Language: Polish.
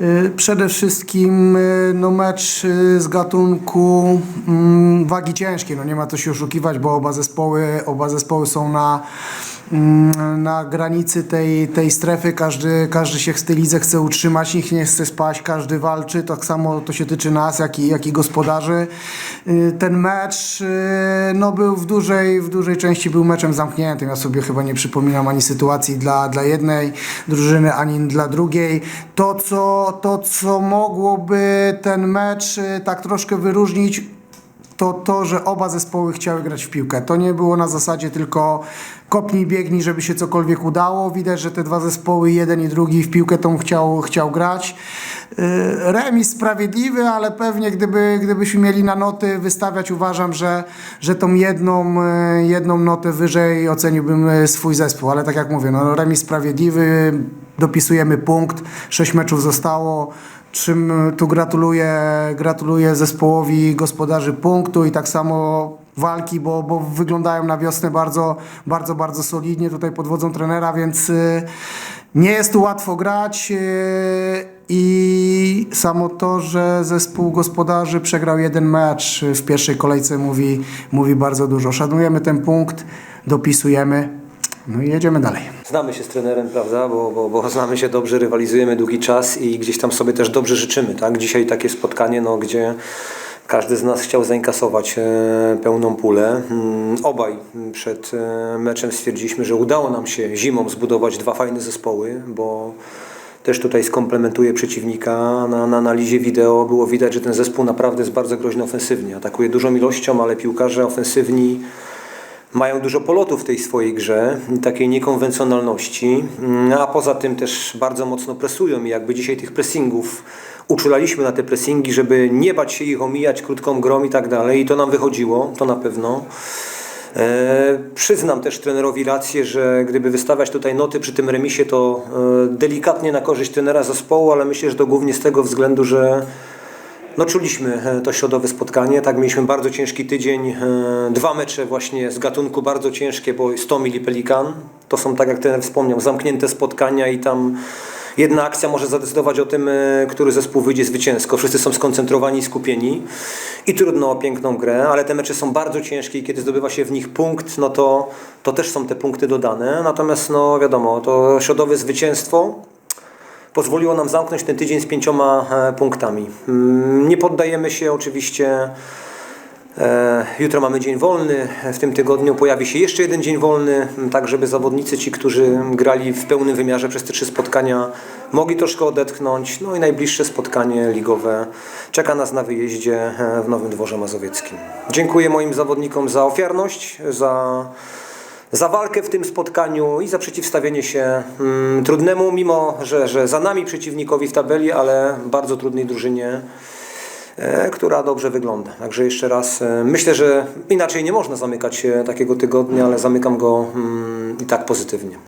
Y, Przede wszystkim y, no mecz y, z gatunku mm, wagi ciężkiej, no nie ma co się oszukiwać, bo oba zespoły, oba zespoły są na, na granicy tej, tej strefy, każdy, każdy się w tej lidze chce utrzymać, nikt nie chce spaść, każdy walczy, tak samo to się tyczy nas, jak i, jak i gospodarzy. Y, Ten mecz y, no był w dużej, w dużej części był meczem zamkniętym, ja sobie chyba nie przypominam ani sytuacji dla, dla jednej drużyny, ani dla drugiej. To co, to, co mogłoby ten mecz y, tak troszkę wyróżnić, to to, że oba zespoły chciały grać w piłkę. To nie było na zasadzie tylko kopnij, biegnij, żeby się cokolwiek udało. Widać, że te dwa zespoły, jeden i drugi w piłkę tą chciał, chciał grać. Yy, Remis sprawiedliwy, ale pewnie gdyby, gdybyśmy mieli na noty wystawiać, uważam, że, że tą jedną, yy, jedną notę wyżej oceniłbym yy, swój zespół. Ale tak jak mówię, no, remis sprawiedliwy, dopisujemy punkt, sześć meczów zostało. Czym tu gratuluję, gratuluję zespołowi gospodarzy punktu i tak samo walki, bo, bo wyglądają na wiosnę bardzo, bardzo, bardzo solidnie tutaj pod wodzą trenera, więc y, nie jest tu łatwo grać y, i samo to, że zespół gospodarzy przegrał jeden mecz w pierwszej kolejce mówi, mówi bardzo dużo. Szanujemy ten punkt, dopisujemy, no i jedziemy dalej. Znamy się z trenerem, prawda, bo, bo, bo znamy się dobrze, rywalizujemy długi czas i gdzieś tam sobie też dobrze życzymy, tak? Dzisiaj takie spotkanie, no, gdzie każdy z nas chciał zainkasować e, pełną pulę. Mm, Obaj przed e, meczem stwierdziliśmy, że udało nam się zimą zbudować dwa fajne zespoły, bo też tutaj skomplementuję przeciwnika. Na, na analizie wideo było widać, że ten zespół naprawdę jest bardzo groźny ofensywnie. Atakuje dużą ilością, ale piłkarze ofensywni mają dużo polotu w tej swojej grze, takiej niekonwencjonalności, Mm, a poza tym też bardzo mocno presują i jakby dzisiaj tych pressingów uczulaliśmy na te pressingi, żeby nie bać się ich omijać krótką grą i tak dalej i to nam wychodziło, to na pewno. E, przyznam też trenerowi rację, że gdyby wystawiać tutaj noty przy tym remisie, to e, delikatnie na korzyść trenera zespołu, ale myślę, że to głównie z tego względu, że no czuliśmy e, to środowe spotkanie, tak mieliśmy bardzo ciężki tydzień, e, dwa mecze właśnie z gatunku bardzo ciężkie, bo 100 mili Pelikan, to są tak jak ten wspomniał, zamknięte spotkania i tam jedna akcja może zadecydować o tym, e, który zespół wyjdzie zwycięsko, wszyscy są skoncentrowani i skupieni. I trudno o piękną grę, ale te mecze są bardzo ciężkie i kiedy zdobywa się w nich punkt, no to, to też są te punkty dodane, natomiast no wiadomo, to środowe zwycięstwo, pozwoliło nam zamknąć ten tydzień z pięcioma e, punktami. Mm, Nie poddajemy się oczywiście. E, Jutro mamy dzień wolny, w tym tygodniu pojawi się jeszcze jeden dzień wolny, tak żeby zawodnicy, ci, którzy grali w pełnym wymiarze przez te trzy spotkania, mogli troszkę odetchnąć. No i najbliższe spotkanie ligowe czeka nas na wyjeździe e, w Nowym Dworze Mazowieckim. Dziękuję moim zawodnikom za ofiarność, za za walkę w tym spotkaniu i za przeciwstawienie się mm, trudnemu, mimo że, że za nami przeciwnikowi w tabeli, ale bardzo trudnej drużynie, e, która dobrze wygląda. Także jeszcze raz e, myślę, że inaczej nie można zamykać e, takiego tygodnia, ale zamykam go mm, i tak pozytywnie.